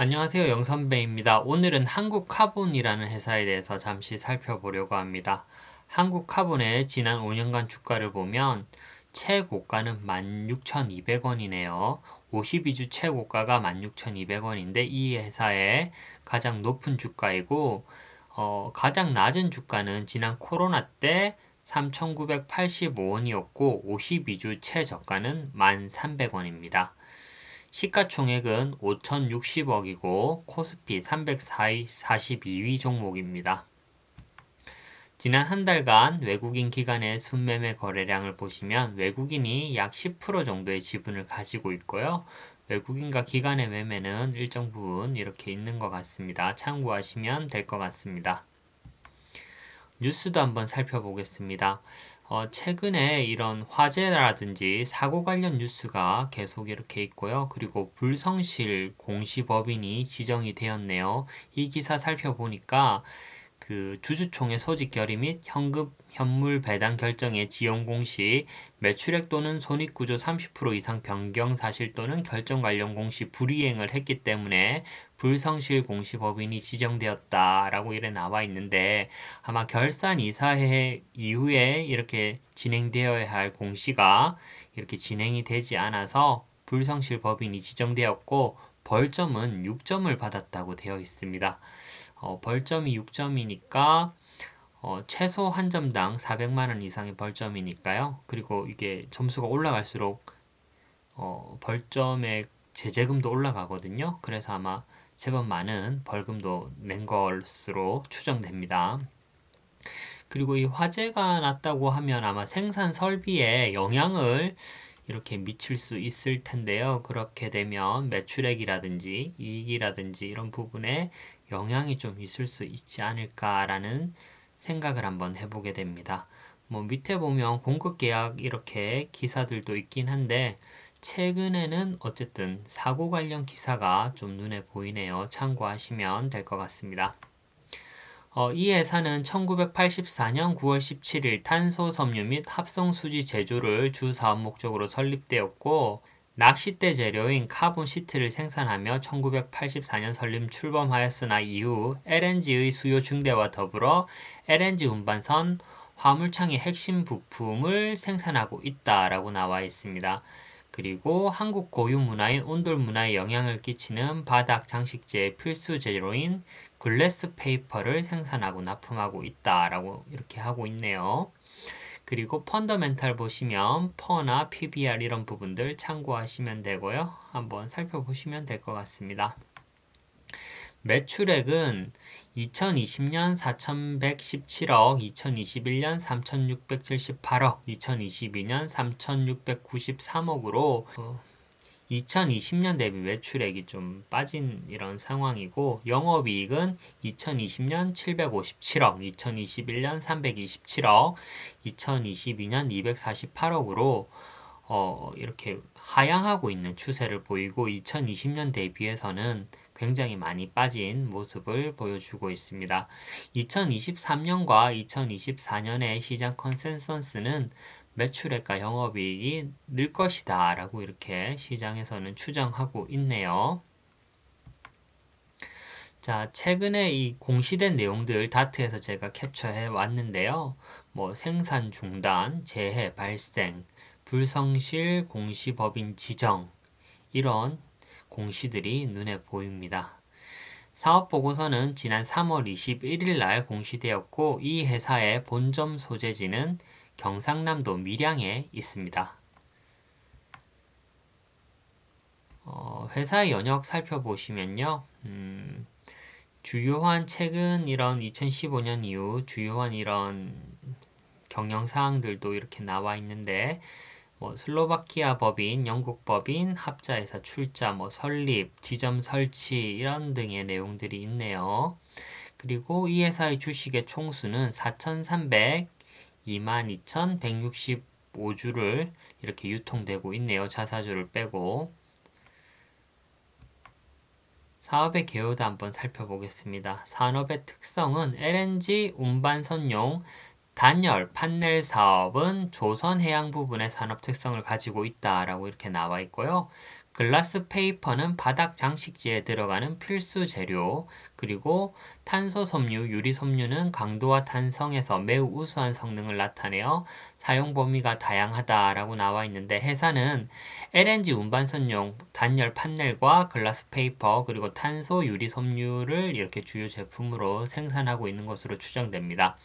안녕하세요 영선배입니다. 오늘은 한국카본이라는 회사에 대해서 잠시 살펴보려고 합니다. 한국카본의 지난 5년간 주가를 보면 최고가는 16,200원이네요. 52주 최고가가 16,200원인데 이 회사의 가장 높은 주가이고 어, 가장 낮은 주가는 지난 코로나 때 3,985원이었고 52주 최저가는 1,300원입니다. 시가총액은 5,060억이고 코스피 342위 종목입니다. 지난 한 달간 외국인 기관의 순매매 거래량을 보시면 외국인이 약 10% 정도의 지분을 가지고 있고요. 외국인과 기관의 매매는 일정 부분 이렇게 있는 것 같습니다. 참고하시면 될 것 같습니다. 뉴스도 한번 살펴보겠습니다. 어, 최근에 이런 화재라든지 사고 관련 뉴스가 계속 이렇게 있고요. 그리고 불성실 공시법인이 지정이 되었네요. 이 기사 살펴보니까 그 주주총회 소집 결의 및 현금 현물 배당 결정의 지연 공시, 매출액 또는 손익 구조 30% 이상 변경 사실 또는 결정 관련 공시 불이행을 했기 때문에 불성실 공시법인이 지정되었다라고 이래 나와 있는데 아마 결산 이사회 이후에 이렇게 진행되어야 할 공시가 이렇게 진행이 되지 않아서 불성실 법인이 지정되었고 벌점은 6점을 받았다고 되어 있습니다. 어, 벌점이 6점이니까 어, 최소 한 점당 400만원 이상의 벌점이니까요. 그리고 이게 점수가 올라갈수록 어, 벌점의 제재금도 올라가거든요. 그래서 아마 제법 많은 벌금도 낸 것으로 추정됩니다. 그리고 이 화재가 났다고 하면 아마 생산 설비에 영향을 이렇게 미칠 수 있을 텐데요. 그렇게 되면 매출액이라든지 이익이라든지 이런 부분에 영향이 좀 있을 수 있지 않을까라는 생각을 한번 해보게 됩니다. 뭐 밑에 보면 공급 계약 이렇게 기사들도 있긴 한데 최근에는 어쨌든 사고 관련 기사가 좀 눈에 보이네요. 참고하시면 될 것 같습니다. 어, 이 회사는 1984년 9월 17일 탄소 섬유 및 합성 수지 제조를 주 사업 목적으로 설립되었고 낚싯대 재료인 카본 시트를 생산하며 1984년 설립 출범하였으나 이후 LNG의 수요 증대와 더불어 LNG 운반선 화물창의 핵심 부품을 생산하고 있다라고 나와 있습니다. 그리고 한국 고유 문화인 온돌 문화에 영향을 끼치는 바닥 장식재의 필수 재료인 글래스 페이퍼를 생산하고 납품하고 있다라고 이렇게 하고 있네요. 그리고 펀더멘탈 보시면 퍼나 PBR 이런 부분들 참고하시면 되고요. 한번 살펴보시면 될 것 같습니다. 매출액은 2020년 4,117억, 2021년 3,678억, 2022년 3,693억으로 2020년 대비 매출액이 좀 빠진 이런 상황이고 영업이익은 2020년 757억, 2021년 327억, 2022년 248억으로 어, 이렇게 하향하고 있는 추세를 보이고 2020년 대비해서는 굉장히 많이 빠진 모습을 보여주고 있습니다. 2023년과 2024년의 시장 컨센서스는 매출액과 영업이익이 늘 것이다 라고 이렇게 시장에서는 추정하고 있네요. 자, 최근에 이 공시된 내용들 다트에서 제가 캡처해 왔는데요. 뭐 생산 중단, 재해 발생, 불성실 공시법인 지정 이런 공시들이 눈에 보입니다. 사업 보고서는 지난 3월 21일 날 공시되었고 이 회사의 본점 소재지는 경상남도 밀양에 있습니다. 어, 회사의 연역 살펴보시면요. 음, 주요한 최근 이런 2015년 이후 주요한 이런 경영 사항들도 이렇게 나와 있는데 뭐 슬로바키아 법인, 영국 법인, 합자회사 출자, 뭐 설립, 지점 설치 이런 등의 내용들이 있네요. 그리고 이 회사의 주식의 총수는 4,300 22,165주를 이렇게 유통되고 있네요. 자사주를 빼고. 사업의 개요도 한번 살펴보겠습니다. 산업의 특성은 LNG 운반선용 단열 판넬 사업은 조선 해양 부분의 산업 특성을 가지고 있다라고 이렇게 나와 있고요. 글라스 페이퍼는 바닥 장식지에 들어가는 필수 재료, 그리고 탄소 섬유, 유리 섬유는 강도와 탄성에서 매우 우수한 성능을 나타내어 사용 범위가 다양하다라고 나와 있는데 회사는 LNG 운반선용 단열 판넬과 글라스 페이퍼 그리고 탄소 유리 섬유를 이렇게 주요 제품으로 생산하고 있는 것으로 추정됩니다.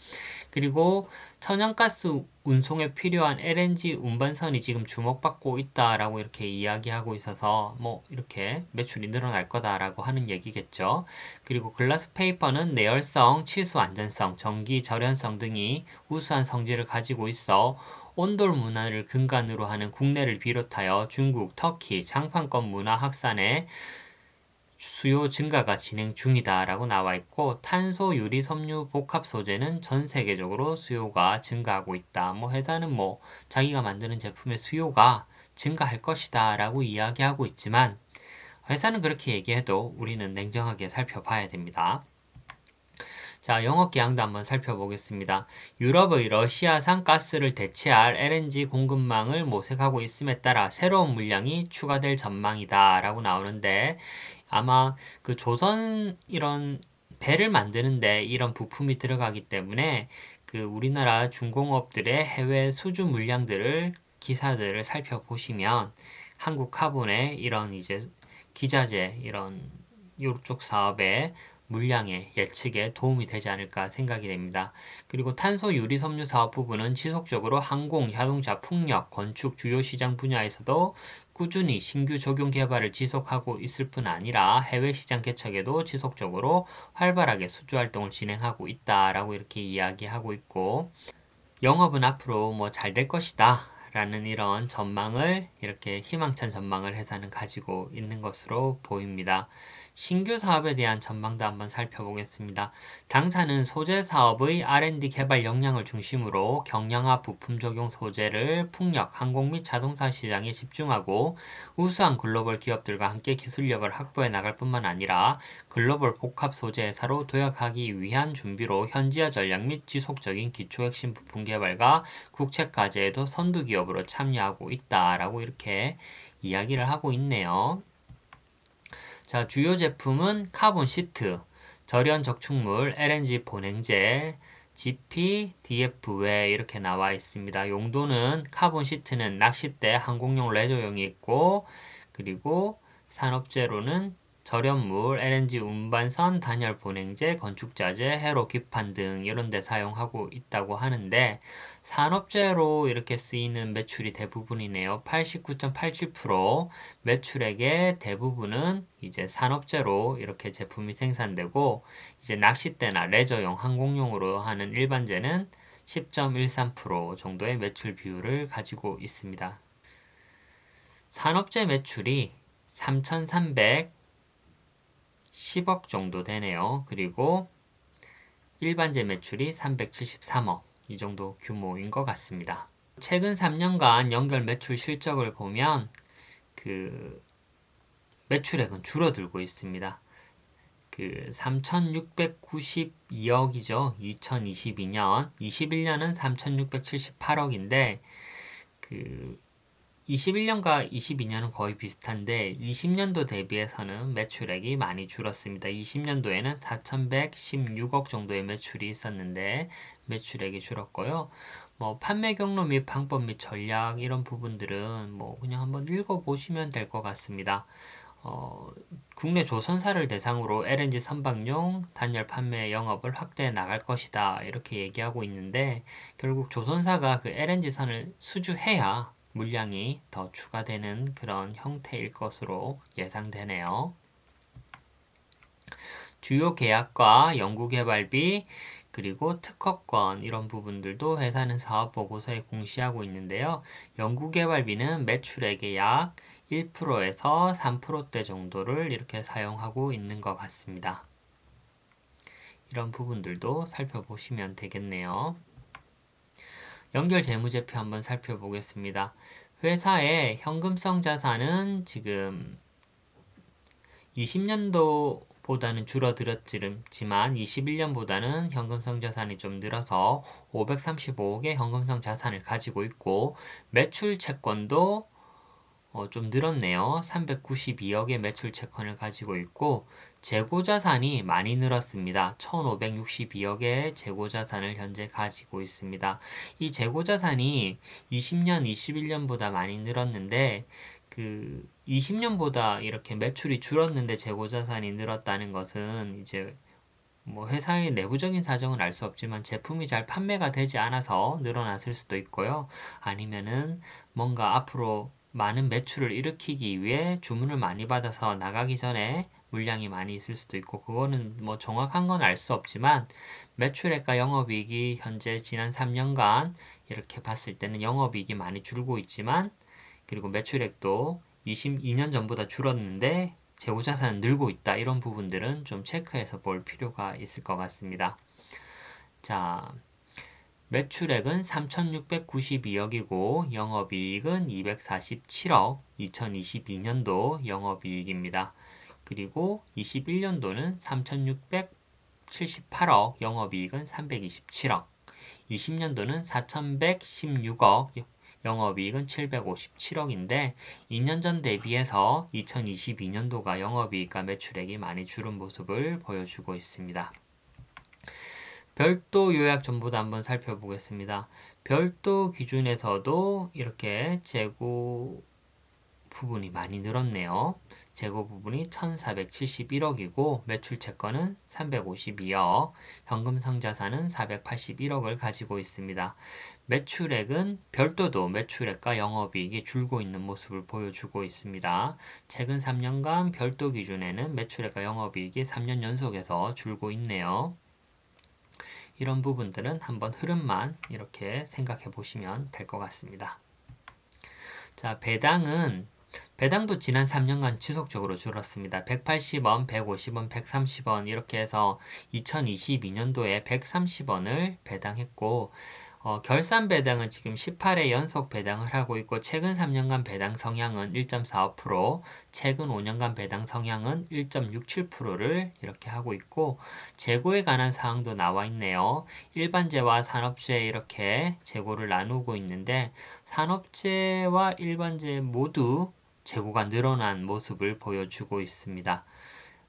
그리고 천연가스 운송에 필요한 LNG 운반선이 지금 주목받고 있다라고 이렇게 이야기하고 있어서 뭐 이렇게 매출이 늘어날 거다라고 하는 얘기겠죠. 그리고 글라스 페이퍼는 내열성, 치수 안전성, 전기 절연성 등이 우수한 성질을 가지고 있어 온돌 문화를 근간으로 하는 국내를 비롯하여 중국, 터키, 장판권 문화 확산에 수요 증가가 진행 중이다라고 나와 있고 탄소 유리 섬유 복합 소재는 전 세계적으로 수요가 증가하고 있다. 뭐 회사는 뭐 자기가 만드는 제품의 수요가 증가할 것이다라고 이야기하고 있지만 회사는 그렇게 얘기해도 우리는 냉정하게 살펴봐야 됩니다. 자, 영업 기항도 한번 살펴보겠습니다. 유럽의 러시아산 가스를 대체할 LNG 공급망을 모색하고 있음에 따라 새로운 물량이 추가될 전망이다 라고 나오는데 아마 그 조선 이런 배를 만드는데 이런 부품이 들어가기 때문에 그 우리나라 중공업들의 해외 수주 물량들을 기사들을 살펴보시면 한국 카본의 이런 이제 기자재 이런 이쪽 사업에 물량의 예측에 도움이 되지 않을까 생각이 됩니다. 그리고 탄소 유리 섬유 사업 부분은 지속적으로 항공, 자동차, 풍력, 건축 주요 시장 분야에서도 꾸준히 신규 적용 개발을 지속하고 있을 뿐 아니라 해외 시장 개척에도 지속적으로 활발하게 수주 활동을 진행하고 있다라고 이렇게 이야기하고 있고 영업은 앞으로 뭐 잘 될 것이다 라는 이런 전망을 이렇게 희망찬 전망을 회사는 가지고 있는 것으로 보입니다. 신규 사업에 대한 전망도 한번 살펴보겠습니다. 당사는 소재 사업의 R&D 개발 역량을 중심으로 경량화 부품 적용 소재를 풍력, 항공 및 자동차 시장에 집중하고 우수한 글로벌 기업들과 함께 기술력을 확보해 나갈 뿐만 아니라 글로벌 복합 소재 회사로 도약하기 위한 준비로 현지화 전략 및 지속적인 기초 핵심 부품 개발과 국책 과제에도 선두 기업으로 참여하고 있다라고 이렇게 이야기를 하고 있네요. 자, 주요 제품은 카본 시트, 절연 적축물, LNG 본행제, GP, DF 외 이렇게 나와 있습니다. 용도는 카본 시트는 낚싯대, 항공용 레저용이 있고 그리고 산업재로는 절연물, LNG 운반선, 단열 보냉제, 건축자재, 해로 기판 등 이런 데 사용하고 있다고 하는데 산업재로 이렇게 쓰이는 매출이 대부분이네요. 89.87% 매출액의 대부분은 이제 산업재로 이렇게 제품이 생산되고 이제 낚싯대나 레저용, 항공용으로 하는 일반재는 10.13% 정도의 매출 비율을 가지고 있습니다. 산업재 매출이 3,300 10억 정도 되네요. 그리고 일반재 매출이 373억 이 정도 규모인 것 같습니다. 최근 3년간 연결 매출 실적을 보면 그 매출액은 줄어들고 있습니다. 그 3,692억이죠. 2022년, 21년은 3,678억인데 그 21년과 22년은 거의 비슷한데 20년도 대비해서는 매출액이 많이 줄었습니다. 20년도에는 4,116억 정도의 매출이 있었는데 매출액이 줄었고요. 뭐 판매 경로 및 방법 및 전략 이런 부분들은 뭐 그냥 한번 읽어보시면 될 것 같습니다. 어, 국내 조선사를 대상으로 LNG 선박용 단열 판매 영업을 확대해 나갈 것이다 이렇게 얘기하고 있는데 결국 조선사가 그 LNG 선을 수주해야 물량이 더 추가되는 그런 형태일 것으로 예상되네요. 주요 계약과 연구개발비 그리고 특허권 이런 부분들도 회사는 사업보고서에 공시하고 있는데요. 연구개발비는 매출액의 약 1%에서 3%대 정도를 이렇게 사용하고 있는 것 같습니다. 이런 부분들도 살펴보시면 되겠네요. 연결 재무제표 한번 살펴보겠습니다. 회사의 현금성 자산은 지금 20년도 보다는 줄어들었지만 21년보다는 현금성 자산이 좀 늘어서 535억의 현금성 자산을 가지고 있고 매출 채권도 어, 좀 늘었네요. 392억의 매출 채권을 가지고 있고 재고 자산이 많이 늘었습니다. 1562억의 재고 자산을 현재 가지고 있습니다. 이 재고 자산이 20년, 21년보다 많이 늘었는데 그 20년보다 이렇게 매출이 줄었는데 재고 자산이 늘었다는 것은 이제 뭐 회사의 내부적인 사정은 알 수 없지만 제품이 잘 판매가 되지 않아서 늘어났을 수도 있고요. 아니면은 뭔가 앞으로 많은 매출을 일으키기 위해 주문을 많이 받아서 나가기 전에 물량이 많이 있을 수도 있고 그거는 뭐 정확한 건 알 수 없지만 매출액과 영업이익이 현재 지난 3년간 이렇게 봤을 때는 영업이익이 많이 줄고 있지만 그리고 매출액도 22년 전보다 줄었는데 재고자산은 늘고 있다 이런 부분들은 좀 체크해서 볼 필요가 있을 것 같습니다. 자, 매출액은 3,692억이고 영업이익은 247억 2022년도 영업이익입니다. 그리고 21년도는 3,678억 영업이익은 327억 20년도는 4,116억 영업이익은 757억인데 2년 전 대비해서 2022년도가 영업이익과 매출액이 많이 줄은 모습을 보여주고 있습니다. 별도 요약 전부도 한번 살펴보겠습니다. 별도 기준에서도 이렇게 재고 부분이 많이 늘었네요. 재고 부분이 1471억이고 매출 채권은 352억, 현금 상자산은 481억을 가지고 있습니다. 매출액은 별도도 매출액과 영업이익이 줄고 있는 모습을 보여주고 있습니다. 최근 3년간 별도 기준에는 매출액과 영업이익이 3년 연속에서 줄고 있네요. 이런 부분들은 한번 흐름만 이렇게 생각해 보시면 될 것 같습니다. 자, 배당은 배당도 지난 3년간 지속적으로 줄었습니다. 180원, 150원, 130원 이렇게 해서 2022년도에 130원을 배당했고 어, 결산 배당은 지금 18회 연속 배당을 하고 있고 최근 3년간 배당 성향은 1.45%, 최근 5년간 배당 성향은 1.67%를 이렇게 하고 있고 재고에 관한 사항도 나와 있네요. 일반재와 산업재 이렇게 재고를 나누고 있는데 산업재와 일반재 모두 재고가 늘어난 모습을 보여주고 있습니다.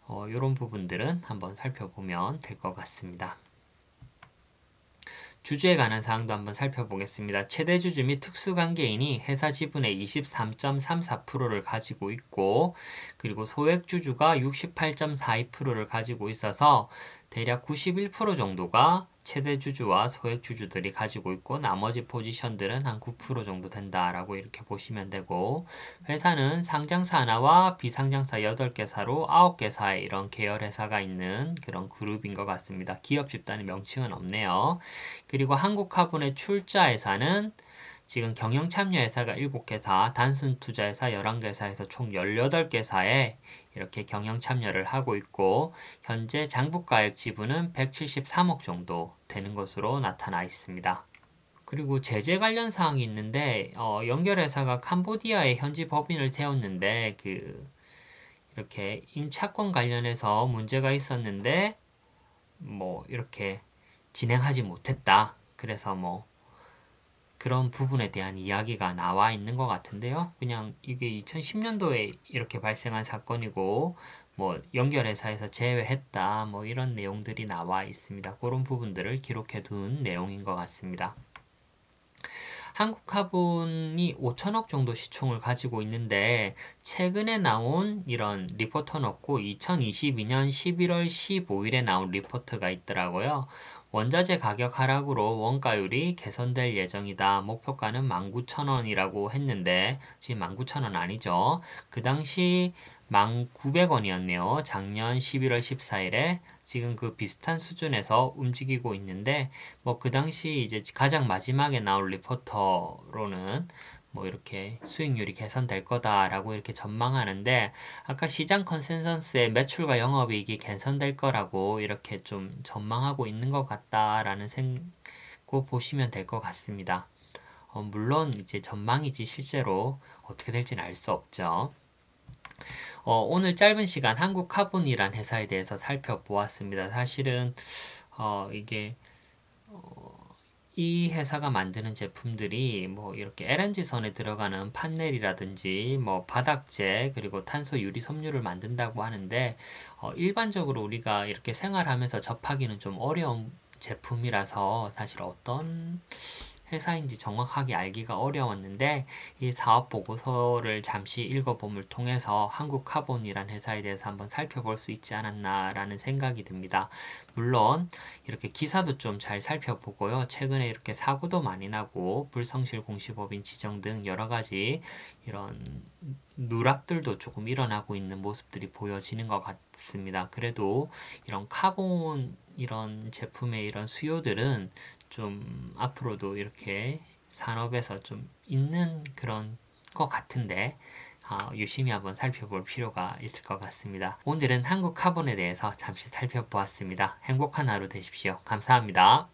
어, 이런 부분들은 한번 살펴보면 될 것 같습니다. 주주에 관한 사항도 한번 살펴보겠습니다. 최대 주주 및 특수관계인이 회사 지분의 23.34%를 가지고 있고 그리고 소액 주주가 68.42%를 가지고 있어서 대략 91% 정도가 최대 주주와 소액 주주들이 가지고 있고 나머지 포지션들은 한 9% 정도 된다라고 이렇게 보시면 되고 회사는 상장사 하나와 비상장사 8개사로 9개사의 이런 계열 회사가 있는 그런 그룹인 것 같습니다. 기업 집단의 명칭은 없네요. 그리고 한국화분의 출자 회사는 지금 경영참여회사가 7개사, 단순투자회사 11개사에서 총 18개사에 이렇게 경영 참여를 하고 있고 현재 장부가액 지분은 173억 정도 되는 것으로 나타나 있습니다. 그리고 제재 관련 사항이 있는데 어, 연결회사가 캄보디아에 현지 법인을 세웠는데 그 이렇게 임차권 관련해서 문제가 있었는데 뭐 이렇게 진행하지 못했다. 그래서 뭐 그런 부분에 대한 이야기가 나와 있는 것 같은데요. 그냥 이게 2010년도에 이렇게 발생한 사건이고, 뭐, 연결회사에서 제외했다, 뭐, 이런 내용들이 나와 있습니다. 그런 부분들을 기록해 둔 내용인 것 같습니다. 한국화분이 5천억 정도 시총을 가지고 있는데 최근에 나온 이런 리포터는 없고 2022년 11월 15일에 나온 리포트가 있더라고요. 원자재 가격 하락으로 원가율이 개선될 예정이다. 목표가는 19,000원이라고 했는데 지금 19,000원 아니죠. 그 당시 1,900원이었네요. 작년 11월 14일에 지금 그 비슷한 수준에서 움직이고 있는데 뭐 그 당시 이제 가장 마지막에 나올 리포터로는 뭐 이렇게 수익률이 개선될 거다라고 이렇게 전망하는데 아까 시장 컨센서스에 매출과 영업이익이 개선될 거라고 이렇게 좀 전망하고 있는 것 같다라는 생고 보시면 될 것 같습니다. 어, 물론 이제 전망이지 실제로 어떻게 될지는 알 수 없죠. 어, 오늘 짧은 시간 한국 카본이란 회사에 대해서 살펴보았습니다. 사실은 어, 이게 어, 이 회사가 만드는 제품들이 뭐 이렇게 LNG 선에 들어가는 판넬이라든지 뭐 바닥재 그리고 탄소 유리 섬유를 만든다고 하는데 어, 일반적으로 우리가 이렇게 생활하면서 접하기는 좀 어려운 제품이라서 사실 어떤 회사인지 정확하게 알기가 어려웠는데 이 사업 보고서를 잠시 읽어봄을 통해서 한국 카본이란 회사에 대해서 한번 살펴볼 수 있지 않았나라는 생각이 듭니다. 물론 이렇게 기사도 좀 잘 살펴보고요. 최근에 이렇게 사고도 많이 나고 불성실 공시법인 지정 등 여러 가지 이런 누락들도 조금 일어나고 있는 모습들이 보여지는 것 같습니다. 그래도 이런 카본 이런 제품의 이런 수요들은 좀 앞으로도 이렇게 산업에서 좀 있는 그런 것 같은데 어, 유심히 한번 살펴볼 필요가 있을 것 같습니다. 오늘은 한국 카본에 대해서 잠시 살펴보았습니다. 행복한 하루 되십시오. 감사합니다.